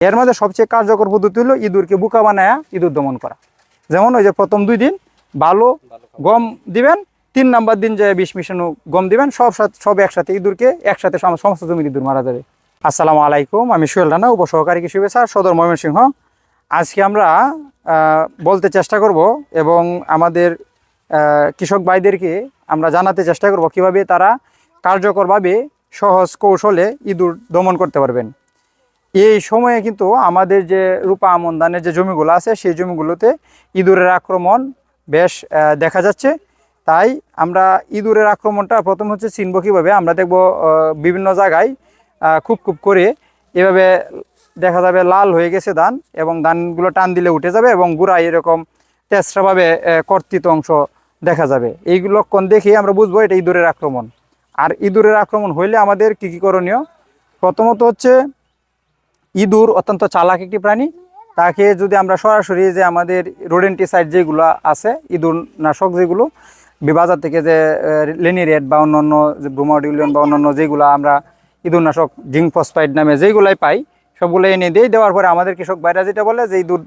এর মধ্যে সবচেয়ে কার্যকর পদ্ধতি হলো ইঁদুরকে বুকা বানায়া ইঁদুর দমন করা। যেমন ওই যে প্রথম দুই দিন ভালো গম দিবেন, তিন নাম্বার দিন যে বিষ মিশানো গম দিবেন, সব সাথে সব একসাথে ইঁদুরকে একসাথে সম- সমস্ত জমির ইঁদুর মারা যাবে। আসসালামু আলাইকুম, আমি সোহেল রানা, উপসহকারী কৃষি বিভাগ সদর ময়মনসিংহ। আজকে আমরা বলতে চেষ্টা করব এবং আমাদের কৃষক ভাইদেরকে আমরা জানাতে চেষ্টা করব কীভাবে তারা কার্যকরভাবে সহজ কৌশলে ইঁদুর দমন করতে পারবেন। এই সময়ে কিন্তু আমাদের যে রূপা আমন ধানের যে জমিগুলো আছে, সেই জমিগুলোতে ইঁদুরের আক্রমণ বেশ দেখা যাচ্ছে। তাই আমরা ইঁদুরের আক্রমণটা প্রথম হচ্ছে চিনব কীভাবে? আমরা দেখব বিভিন্ন জায়গায় খুব খুব করে এভাবে দেখা যাবে লাল হয়ে গেছে ধান এবং ধানগুলো টান দিলে উঠে যাবে এবং গুড়ায় এরকম তেসরাভাবে কর্তিত অংশ দেখা যাবে। এইগুলো লক্ষণ দেখে আমরা বুঝব এটা ইঁদুরের আক্রমণ। আর ইঁদুরের আক্রমণ হইলে আমাদের কী কী করণীয়? প্রথমত হচ্ছে ইঁদুর অত্যন্ত চালাক একটি প্রাণী। তাকে যদি আমরা সরাসরি যে আমাদের রোডেন্টিসাইড যেগুলো আছে ইঁদুর নাশক যেগুলো বাজার থেকে যে লেনিরেট বা অন্যান্য যে ব্রোমাডিউলিয়ন বা অন্যান্য যেগুলো আমরা ইঁদুর নাশক জিঙ্ক ফসফাইড নামে যেগুলাই পাই, সবগুলো এনে দিই দেওয়ার পরে আমাদের কৃষক ভাইরা যেটা বলে যে, ইঁদুর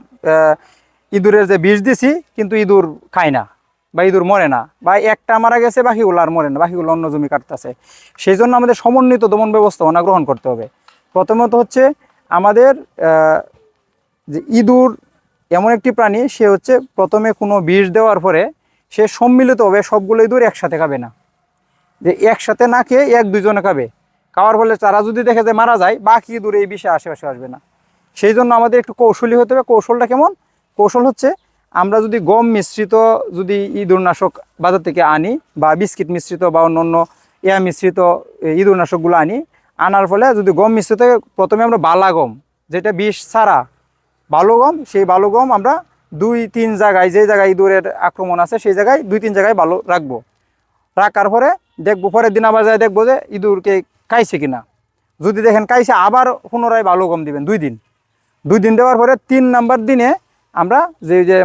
ইঁদুরের যে বিষ দিছি, কিন্তু ইঁদুর খায় না বা ইঁদুর মরে না বা একটা মারা গেছে, বাকিগুলো আর মরে না, বাকিগুলো অন্য জমি কাটতেছে। সেই জন্য আমাদের সমন্বিত দমন ব্যবস্থাপনা গ্রহণ করতে হবে। প্রথমত হচ্ছে আমাদের যে ইঁদুর এমন একটি প্রাণী, সে হচ্ছে প্রথমে কোনো বিষ দেওয়ার পরে সে সম্মিলিতভাবে সবগুলো ইঁদুর একসাথে খাবে না। যে একসাথে না খেয়ে এক দুজনে খাবে। খাওয়ার ফলে তারা যদি দেখে যে মারা যায়, বাকি ইঁদুর এই বিষে আশেপাশে আসবে না। সেই জন্য আমাদের একটু কৌশলী হতে হবে। কৌশলটা কেমন? কৌশল হচ্ছে, আমরা যদি গম মিশ্রিত যদি ইঁদুরনাশক বাজার থেকে আনি বা বিস্কিট মিশ্রিত বা অন্য অন্য ইয়া মিশ্রিত ইঁদুরনাশকগুলো আনি আনার ফলে যদি গম মিশ্রিত প্রথমে আমরা বালা গম, যেটা বিষ ছাড়া ভালো গম, সেই ভালো গম আমরা দুই, তিন জায়গায়, যে জায়গায় ইঁদুরের আক্রমণ আছে, সেই জায়গায় দুই, তিন জায়গায় ভালো রাখব। রাখার পরে দেখব, পরের দিন আবার যায় দেখব যে ইঁদুরকে খাইছে কিনা। যদি দেখেন খাইছে আবার পুনরায় ভালো গম দিবেন দুই দিন। দুই দিন দেওয়ার পরে তিন নাম্বার দিনে আমরা যে যে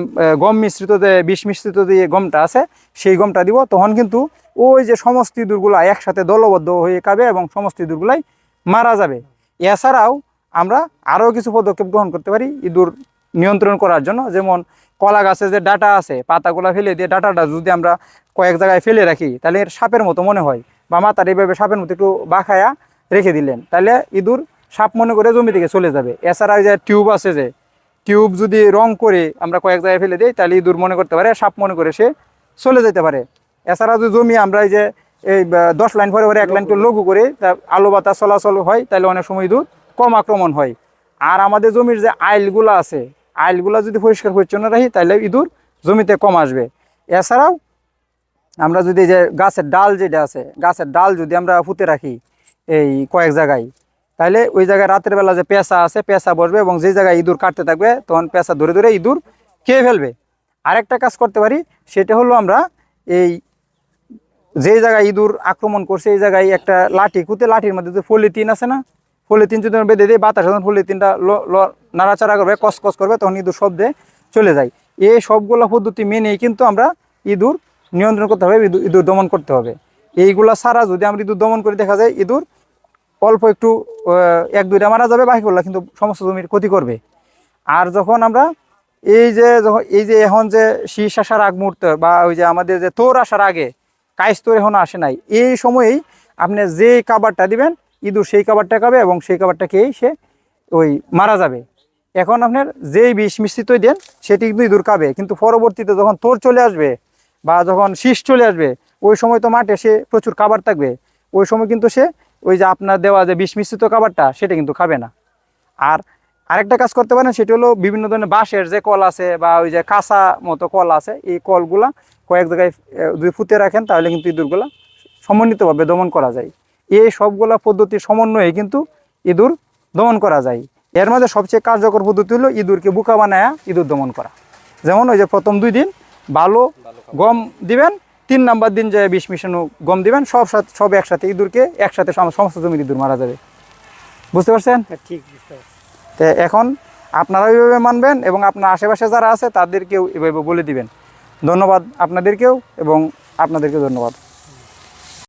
গম মিশ্রিত যে, বিষ মিশ্রিত যে গমটা আছে, সেই গমটা দিব। তখন কিন্তু ওই যে সমস্ত ইঁদুরগুলা একসাথে দলবদ্ধ হয়ে খাবে এবং সমস্ত ইঁদুরগুলাই মারা যাবে। এছাড়াও আমরা আরও কিছু পদক্ষেপ গ্রহণ করতে পারি ইঁদুর নিয়ন্ত্রণ করার জন্য। যেমন কলা গাছে যে ডাটা আছে, পাতাগুলা ফেলে দিয়ে ডাটাটা যদি আমরা কয়েক জায়গায় ফেলে রাখি, তাহলে এর সাপের মতো মনে হয় বা মাতার এইভাবে সাপের মতো একটু বাখায়া রেখে দিলেন, তাহলে ইঁদুর সাপ মনে করে জমি থেকে চলে যাবে। এছাড়া যে টিউব আছে যে টিউব যদি রং করে আমরা কয়েক জায়গায় ফেলে দিই, তাহলে ইঁদুর মনে করতে পারে, সাপ মনে করে সে চলে যেতে পারে। এছাড়া যদি জমি আমরা এই যে, এই দশ লাইন পরে পরে এক লাইন লঘু করে, তা আলো বাতাস চলাচল হয়, তাহলে অনেক সময় ইঁদুর কম আক্রমণ হয়। আর আমাদের জমির যে আইলগুলো আছে, আইলগুলো যদি পরিষ্কার পরিচ্ছন্ন রাখি, তাহলে ইঁদুর জমিতে কম আসবে। এছাড়াও আমরা যদি যে গাছের ডাল যেটা আছে, গাছের ডাল যদি আমরা পুঁতে রাখি, এই কয়েক জায়গায় তাহলে ওই জায়গায় রাতের বেলা যে পেঁচা আছে, পেঁচা বসবে এবং যে জায়গায় ইঁদুর কাটতে থাকবে, তখন পেঁচা ধরে ধরে ইঁদুর খেয়ে ফেলবে। আরেকটা কাজ করতে পারি, সেটা হলো আমরা এই যে জায়গায় ইঁদুর আক্রমণ করছে, এই জায়গায় একটা লাঠি কুতে লাঠির মধ্যে যে পলিথিন আছে না, পলিথিন যদি বেঁধে দিই, বাতাস ল- ল- নাড়াচাড়া করবে কসকস করবে, তখন ইঁদুর শব্দে চলে যায়। এই সবগুলো পদ্ধতি মেনেই কিন্তু আমরা ইঁদুর নিয়ন্ত্রণ করতে হবে ইঁদুর দমন করতে হবে। এইগুলা ছাড়া যদি আমরা ইঁদুর দমন করে, দেখা যায় ইঁদুর অল্প একটু এক, দুইটা মারা যাবে বাকিগুলো কিন্তু সমস্ত জমির ক্ষতি করবে। আর যখন আমরা এই যে যখন এই যে এখন যে শীষ আসার আগ মুহূর্ত বা ওই যে আমাদের যে তোর আসার আগে, কাইস তোর এখন আসে নাই, এই সময়েই আপনি যে খাবারটা দিবেন, ইঁদুর সেই খাবারটা খাবে এবং সেই খাবারটা খেয়েই সে ওই মারা যাবে। এখন আপনার যেই বিষ মিশ্রিতই দেন, সেটি কিন্তু ইঁদুর খাবে। কিন্তু পরবর্তীতে যখন তোর চলে আসবে বা যখন শীষ চলে আসবে, ওই সময় তো মাঠে সে প্রচুর খাবার থাকবে। ওই সময় কিন্তু সে ওই যে আপনার দেওয়া যে বিষ মিশ্রিত খাবারটা সেটা কিন্তু খাবে না। আর আরেকটা কাজ করতে পারেন সেটি হলো বিভিন্ন ধরনের বাঁশের যে কল আছে বা ওই যে কাঁচা মতো কল আছে এই কলগুলা কয়েক জায়গায় যদি ফুটে রাখেন তাহলে কিন্তু ইঁদুরগুলা সমন্বিতভাবে দমন করা যায়। এই সবগুলা পদ্ধতির সমন্বয়ে কিন্তু ইঁদুর দমন করা যায়। এর মধ্যে সবচেয়ে কার্যকর পদ্ধতি হলো ইঁদুরকে বুকা বানায়া ইঁদুর দমন করা। যেমন ওই যে প্রথম দুই দিন ভালো গম দিবেন তিন নাম্বার দিন যে বিষ মিশানো গম দিবেন সব সাথে সব একসাথে ইঁদুরকে একসাথে সম- সমস্ত জমির ইঁদুর মারা যাবে। বুঝতে পারছেন? হ্যাঁ, ঠিক বুঝতে পারছি। তো এখন আপনারা এইভাবে মানবেন এবং আপনার আশেপাশে যারা আছে তাদেরকেও এভাবে বলে দিবেন। ধন্যবাদ আপনাদেরকেও এবং আপনাদেরকেও ধন্যবাদ।